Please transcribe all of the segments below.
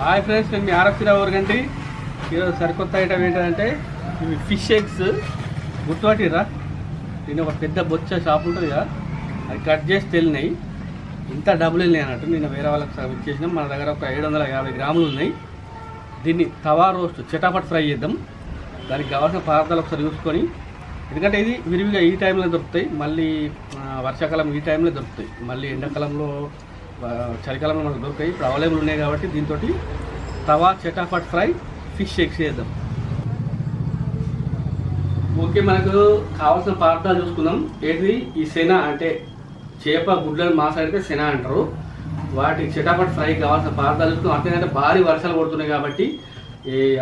Hi friends నేను మీ ఆరక్షిరావు గంటి ఈరోజు సరికొత్త ఐటమ్ ఏంటంటే ఇవి ఫిష్ ఎగ్స్. గుర్తుపట్టిరా నేను ఒక పెద్ద బొచ్చ షాప్ ఉంటుంది కదా అది కట్ చేసి తెలినాయి ఇంత డబ్బులు వెళ్ళినాయి అన్నట్టు నేను వేరే వాళ్ళకి సగం ఇచ్చేసినాం మన దగ్గర ఒక ఏడు వందల యాభై గ్రాములు ఉన్నాయి. దీన్ని తవా రోస్ట్ చటాపట్ ఫ్రై చేద్దాం. దానికి కావాల్సిన పదార్థాలు ఒకసారి చూసుకొని. ఎందుకంటే ఇది విరివిగా ఈ టైంలో దొరుకుతాయి. మళ్ళీ వర్షాకాలం ఈ టైంలో దొరుకుతాయి. మళ్ళీ ఎండాకాలంలో చలికాలంలో మనకు దొరుకుతాయి ఇప్పుడు అవైలబుల్ ఉన్నాయి కాబట్టి దీంతో తవా చటాఫట్ ఫ్రై ఫిష్ షేక్స్ చేద్దాం. ఓకే మనకు కావాల్సిన పదార్థాలు చూసుకుందాం. ఏది? ఈ శన అంటే చేప గుడ్లను మా సైడ్ అయితే శన అంటారు. వాటి చటాపట్ ఫ్రై కావాల్సిన పదార్థాలు చూసుకున్నాం అట్లేదంటే భారీ వర్షాలు పడుతున్నాయి కాబట్టి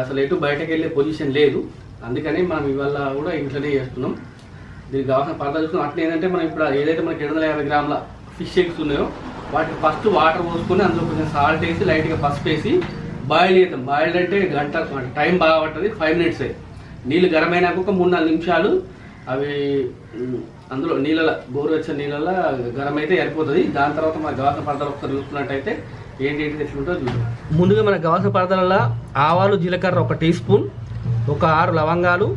అసలు ఎటు బయటకు వెళ్ళే పొజిషన్ లేదు. అందుకని మనం ఇవాళ కూడా ఇంట్లోనే చేస్తున్నాం దీనికి కావాల్సిన పదార్థాలు చూసుకున్నాం అట్లా ఏంటంటే మనం ఇప్పుడు ఏదైతే మనకి ఏడు వందల యాభై గ్రాముల ఫిష్ ఎగ్స్ ఉన్నాయో వాటికి ఫస్ట్ వాటర్ పోసుకొని అందులో కొంచెం సాల్ట్ వేసి లైట్గా పసుపు వేసి బాయిల్ చేద్దాం. బాయిల్డ్ అంటే గంట టైం బాగా పడుతుంది ఫైవ్ మినిట్సే నీళ్ళు గరమైనాక ఒక మూడు నాలుగు నిమిషాలు అవి అందులో నీళ్ళ గోరువెచ్చని నీళ్ళ గరం అయితే సరిపోతుంది. దాని తర్వాత మన గవాస పడతలు ఒకసారి చూసుకున్నట్టయితే ఏంటి ఏంటి తెచ్చుకుంటో చూద్దాం. ముందుగా మన గవాస పడతలలో ఆవాలు జీలకర్ర ఒక టీ స్పూన్ ఒక ఆరు లవంగాలు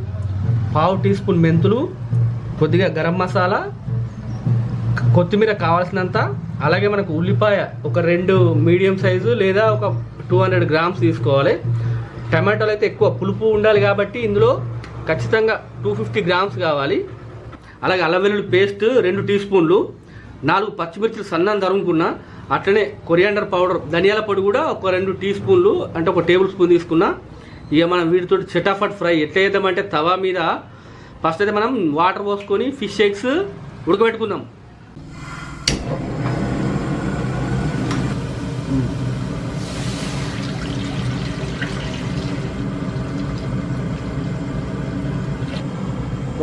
పావు టీ స్పూన్ మెంతులు కొద్దిగా గరం మసాలా కొత్తిమీర కావాల్సినంత అలాగే మనకు ఉల్లిపాయ ఒక రెండు మీడియం సైజు లేదా ఒక టూ హండ్రెడ్ గ్రామ్స్ తీసుకోవాలి. టమాటాలు అయితే ఎక్కువ పులుపు ఉండాలి కాబట్టి ఇందులో ఖచ్చితంగా టూ ఫిఫ్టీ గ్రామ్స్ కావాలి. అలాగే అల్లం వెల్లుల్లి పేస్ట్ రెండు టీ స్పూన్లు నాలుగు పచ్చిమిర్చిలు సన్నం తరుముకున్న అట్లనే కొరియాండర్ పౌడర్ ధనియాల పొడి కూడా ఒక రెండు టీ స్పూన్లు అంటే ఒక టేబుల్ స్పూన్ తీసుకున్నా ఇక మనం వీటితో చటాఫట్ ఫ్రై ఎట్లా చేద్దామంటే తవా మీద ఫస్ట్ అయితే మనం వాటర్ పోసుకొని ఫిష్ ఎగ్స్ ఉడకబెట్టుకుందాం.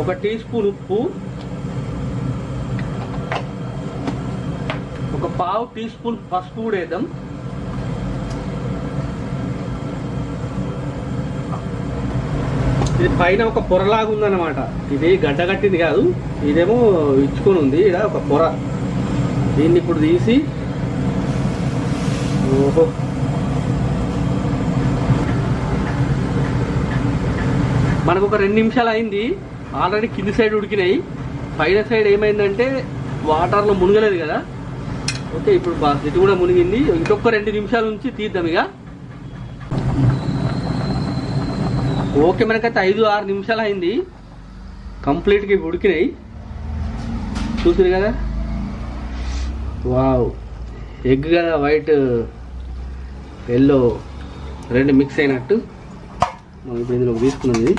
ఒక టీ స్పూన్ ఉప్పు ఒక పావు టీ స్పూన్ పసుపు కూడా వేద్దాం. ఇది పైన ఒక పొరలాగా ఉందన్నమాట. ఇది గడ్డ కట్టింది కాదు ఇదేమో ఇచ్చుకొని ఉంది ఇక్కడ ఒక పొర. దీన్ని ఇప్పుడు తీసి ఓహో. మనకు ఒక రెండు నిమిషాలు అయింది. ఆల్రెడీ కింది సైడ్ ఉడికినాయి. పైన సైడ్ ఏమైందంటే వాటర్లో మునగలేదు కదా. ఓకే ఇప్పుడు ఇది కూడా మునిగింది. ఇంకొక రెండు నిమిషాల నుంచి తీద్దాం ఇక. ఓకే మనకైతే ఐదు ఆరు నిమిషాలు అయింది. కంప్లీట్గా ఉడికినాయి. చూసారు కదా? వావ్. ఎగ్ కదా వైట్ ఎల్లో రెండు మిక్స్ అయినట్టు. మనం ఇప్పుడు ఇందులో తీసుకున్నది.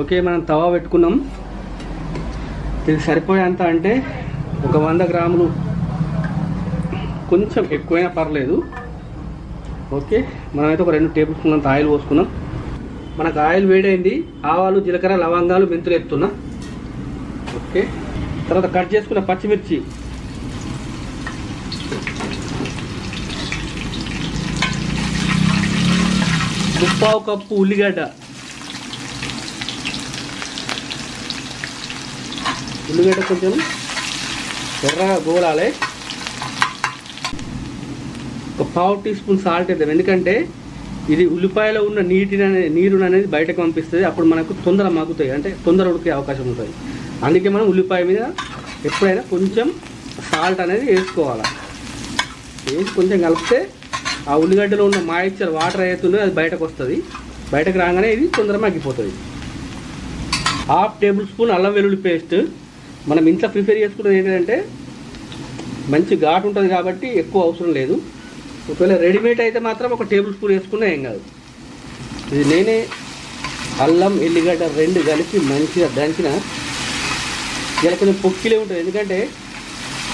ఓకే మనం తవా పెట్టుకున్నాం. ఇది సరిపోయేంత అంటే ఒక వంద గ్రాములు. కొంచెం ఎక్కువైనా పర్లేదు. ఓకే మనమైతే ఒక రెండు టేబుల్ స్పూన్ అంత ఆయిల్ పోసుకున్నాం. మనకు ఆయిల్ వేడైంది. ఆవాలు జీలకర్ర లవంగాలు మెంతులు ఎత్తున్నా ఓకే తర్వాత కట్ చేసుకున్న పచ్చిమిర్చి. ముప్పావు కప్పు ఉల్లిగడ్డ. ఉల్లిగడ్డ కొంచెం ఎర్రగా గోలాలి. ఒక పావు టీ స్పూన్ సాల్ట్ వేద్దాం. ఎందుకంటే ఇది ఉల్లిపాయలో ఉన్న నీటిని అనేది నీరుని అనేది బయటకు పంపిస్తుంది. అప్పుడు మనకు తొందర మగ్గుతాయి. అంటే తొందర ఉడికే అవకాశం ఉంటుంది. అందుకే మనం ఉల్లిపాయ మీద ఎప్పుడైనా కొంచెం సాల్ట్ అనేది వేసుకోవాలి. వేసి కొంచెం కలిపితే ఆ ఉల్లిగడ్డలో ఉన్న మాయిశ్చర్ వాటర్ అవుతుందో అది బయటకు వస్తుంది. బయటకు రాగానే ఇది తొందర మగ్గిపోతుంది. హాఫ్ టేబుల్ స్పూన్ అల్లం వెల్లుల్లి పేస్ట్. మనం ఇంట్లో ప్రిపేర్ చేసుకున్నది ఏంటంటే మంచి ఘాటు ఉంటుంది కాబట్టి ఎక్కువ అవసరం లేదు. ఒకవేళ రెడీమేడ్ అయితే మాత్రం ఒక టేబుల్ స్పూన్ వేసుకున్నా ఏం కాదు. ఇది నేనే అల్లం ఎల్లిగడ్డ రెండు కలిపి మంచిగా దంచిన. ఇలా కొంచెం పొక్కిలే ఉంటుంది. ఎందుకంటే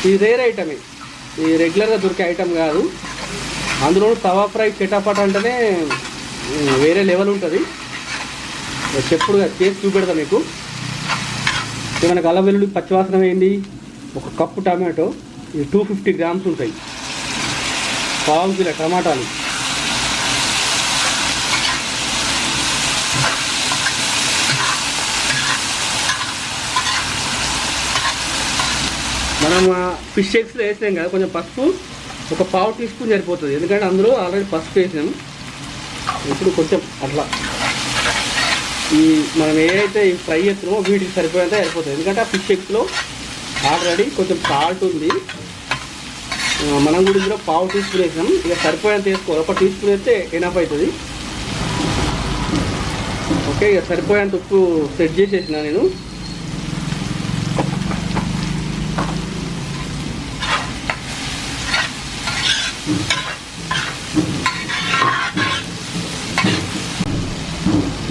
ఇది రేర్ ఐటమే ఇది రెగ్యులర్గా దొరికే ఐటమ్ కాదు. అందులో తవా ఫ్రై చెటాపట అంటేనే వేరే లెవెల్ ఉంటుంది. చెప్పుడుగా చేసి చూపెడతా మీకు. మనకు అల్లం వెల్లుల్లి పచ్చివాసన వేయండి ఒక కప్పు టమాటో ఇది టూ ఫిఫ్టీ గ్రామ్స్ ఉంటాయి. పావు కిలో టమాటాలు. మనం ఫిష్ ఎగ్స్లో వేసాం కదా కొంచెం పసుపు ఒక పావు టీ స్పూన్ సరిపోతుంది. ఎందుకంటే అందులో ఆల్రెడీ పసుపు వేసాము ఇప్పుడు కొంచెం అట్లా. ఈ మనం ఏదైతే ఫ్రై చేస్తున్నామో వీటికి సరిపోయేంత సరిపోతుంది. ఎందుకంటే ఆ ఫిష్ ఎగ్స్లో ఆల్రెడీ కొంచెం సాల్ట్ ఉంది. మనం కూడా ఇందులో పావు టీ స్పూన్ వేసాం. ఇక సరిపోయేంత వేసుకోవాలి. ఒక టీ స్పూన్ వేస్తే ఎనఫ్ అవుతుంది. ఓకే ఇక సరిపోయేంత ఉప్పు సెట్ చేసేసిన నేను.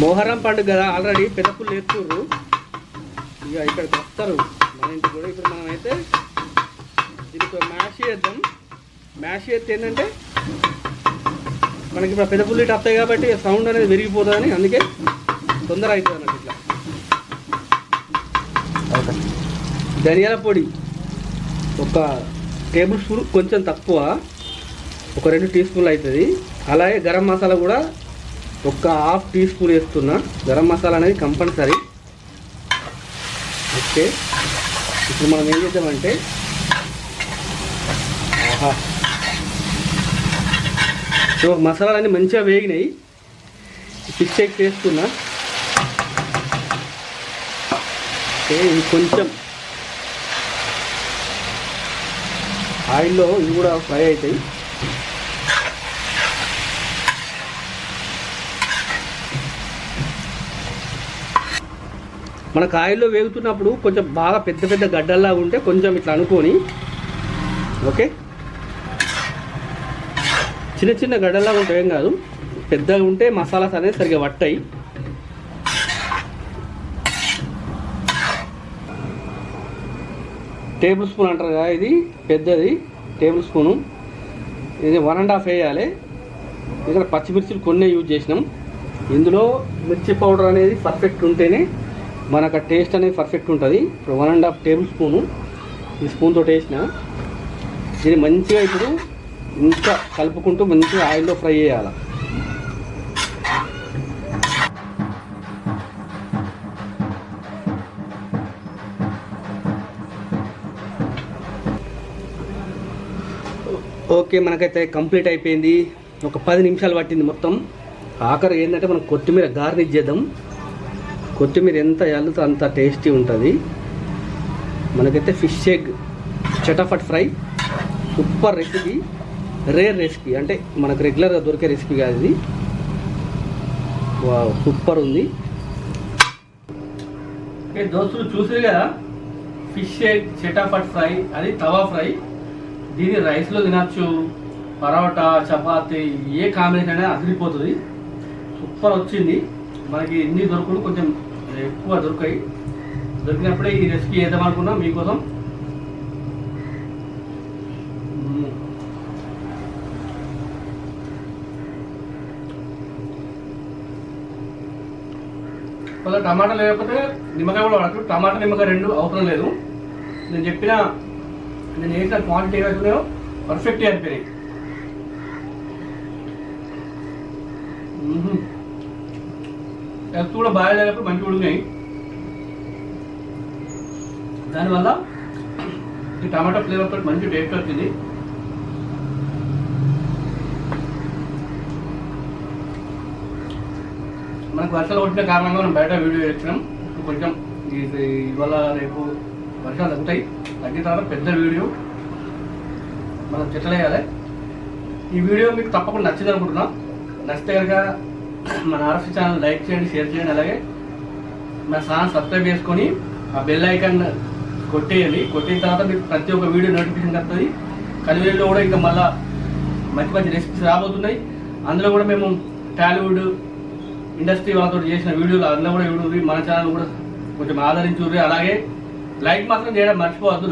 మోహరం పండుగ కదా ఆల్రెడీ పెద్ద పుల్లు ఎత్తుర్రు ఇక ఇక్కడికి వస్తారు మన ఇంటికి కూడా ఇప్పుడు మనం అయితే దీనికి మ్యాష్ చేద్దాం. మ్యాష్ చేస్తే ఏంటంటే మనకి ఇప్పుడు పెద్ద పుల్లు ఇటు వస్తాయి కాబట్టి సౌండ్ అనేది విరిగిపోతుందని అందుకే తొందర అవుతుంది అన్నట్టు ఇట్లా. ధనియాల పొడి. ఒక టేబుల్ స్పూన్ కొంచెం తక్కువ. ఒక రెండు టీ స్పూన్లు అవుతుంది అలాగే గరం మసాలా కూడా ఒక హాఫ్ టీ స్పూన్ వేస్తున్నా. గరం మసాలా అనేది కంపల్సరీ. ఓకే. ఇప్పుడు మనం ఏం చేద్దామంటే ఆహా. సో మసాలాలన్నీ మంచిగా వేగినాయి. ఫిష్ ఎగ్ వేస్తున్నా. ఓకే ఇది కొంచెం. ఆయిల్లో ఇవి కూడా ఫ్రై అవుతాయి. మన కాయల్లో వేగుతున్నప్పుడు కొంచెం బాగా పెద్ద పెద్ద గడ్డల్లా ఉంటే కొంచెం ఇట్లా అనుకొని ఓకే? చిన్న చిన్న గడ్డల్లా ఉంటే ఏం కాదు. పెద్దగా ఉంటే మసాలాస్ అనేది సరిగ్గా పట్టాయి. టేబుల్ స్పూన్ అంటారు కదా ఇది పెద్దది టేబుల్ స్పూను. ఇది వన్ అండ్ హాఫ్ వేయాలి. ఇక్కడ పచ్చిమిర్చిలు కొన్ని యూజ్ చేసినాం. ఇందులో మిర్చి పౌడర్ అనేది పర్ఫెక్ట్ ఉంటేనే మనకు టేస్ట్ అనేది పర్ఫెక్ట్ ఉంటుంది. ఇప్పుడు one and half tablespoon ఈ స్పూన్తో వేసిన దీన్ని మంచిగా ఇప్పుడు ఇంకా కలుపుకుంటూ మంచిగా ఆయిల్లో ఫ్రై చేయాలి. ఓకే మనకైతే కంప్లీట్ అయిపోయింది. ఒక పది నిమిషాలు పట్టింది మొత్తం. ఆఖరి ఏంటంటే మనం కొత్తిమీర గార్నిష్ చేద్దాం. కొత్తిమీర ఎంత అల్లుతో అంత టేస్టీ ఉంటుంది. మనకైతే fish egg చటాఫట్ fry super recipe rare recipe అంటే మనకు రెగ్యులర్గా దొరికే రెసిపీ కాదు ఇది. వావ్ సూపర్ ఉంది. దోస్తులు చూసారు కదా? ఫిష్ ఎగ్ చటాఫట్ ఫ్రై అది తవా ఫ్రై. దీన్ని రైస్లో తినచ్చు పరోటా చపాతి ఏ కాంబినేషన్ అయినా అదిరిపోతుంది. సూపర్ వచ్చింది. మనకి ఎన్ని దొరుకులు కొంచెం ఎక్కువ దొరికాయి. దొరికినప్పుడే ఈ రెసిపీ వేద్దాం అనుకున్నాం మీకోసం. కొద్దిగా టమాటా లేకపోతే నిమ్మకాయ కూడా వాడచ్చు. టమాటా నిమ్మకాయ రెండు అవసరం లేదు. నేను చెప్పిన నేను వేసిన క్వాంటిటీ ఏవైతున్నాయో పర్ఫెక్ట్గా అయిపోయినాయి మ్మ్. కూడా బాగా లేనప్పుడు మంచిగా ఉడిగాయి దానివల్ల ఈ టమాటా ఫ్లేవర్ తోటి మంచి టేస్ట్ వచ్చింది. మనకు వర్షాలు కొట్టిన కారణంగా మనం బయట వీడియో చేస్తున్నాం. కొంచెం ఇది ఇవాళ రేపు వర్షాలు తగ్గుతాయి. తగ్గిన తర్వాత పెద్ద వీడియో మనం చెట్లేయాలి ఈ వీడియో మీకు తప్పకుండా నచ్చింది అనుకుంటున్నాం. నచ్చితే కనుక మన ఆర్ఎఫ్ ఛానల్ లైక్ చేయండి షేర్ చేయండి అలాగే మన ఛానల్ సబ్స్క్రైబ్ చేసుకొని ఆ బెల్ ఐకాన్ కొట్టేయాలి. కొట్టిన తర్వాత మీకు ప్రతి ఒక్క వీడియో నోటిఫికేషన్ వస్తుంది కలివేలో కూడా ఇంకా మళ్ళీ మంచి మంచి రెసిపీస్ రాబోతున్నాయి. అందులో కూడా మేము టాలీవుడ్ ఇండస్ట్రీ వాళ్ళతో చేసిన వీడియోలు అందులో కూడా వీడియో మన ఛానల్ కూడా కొంచెం ఆదరించుర్రి. అలాగే లైక్ మాత్రం చేయడం మర్చిపోవద్దు.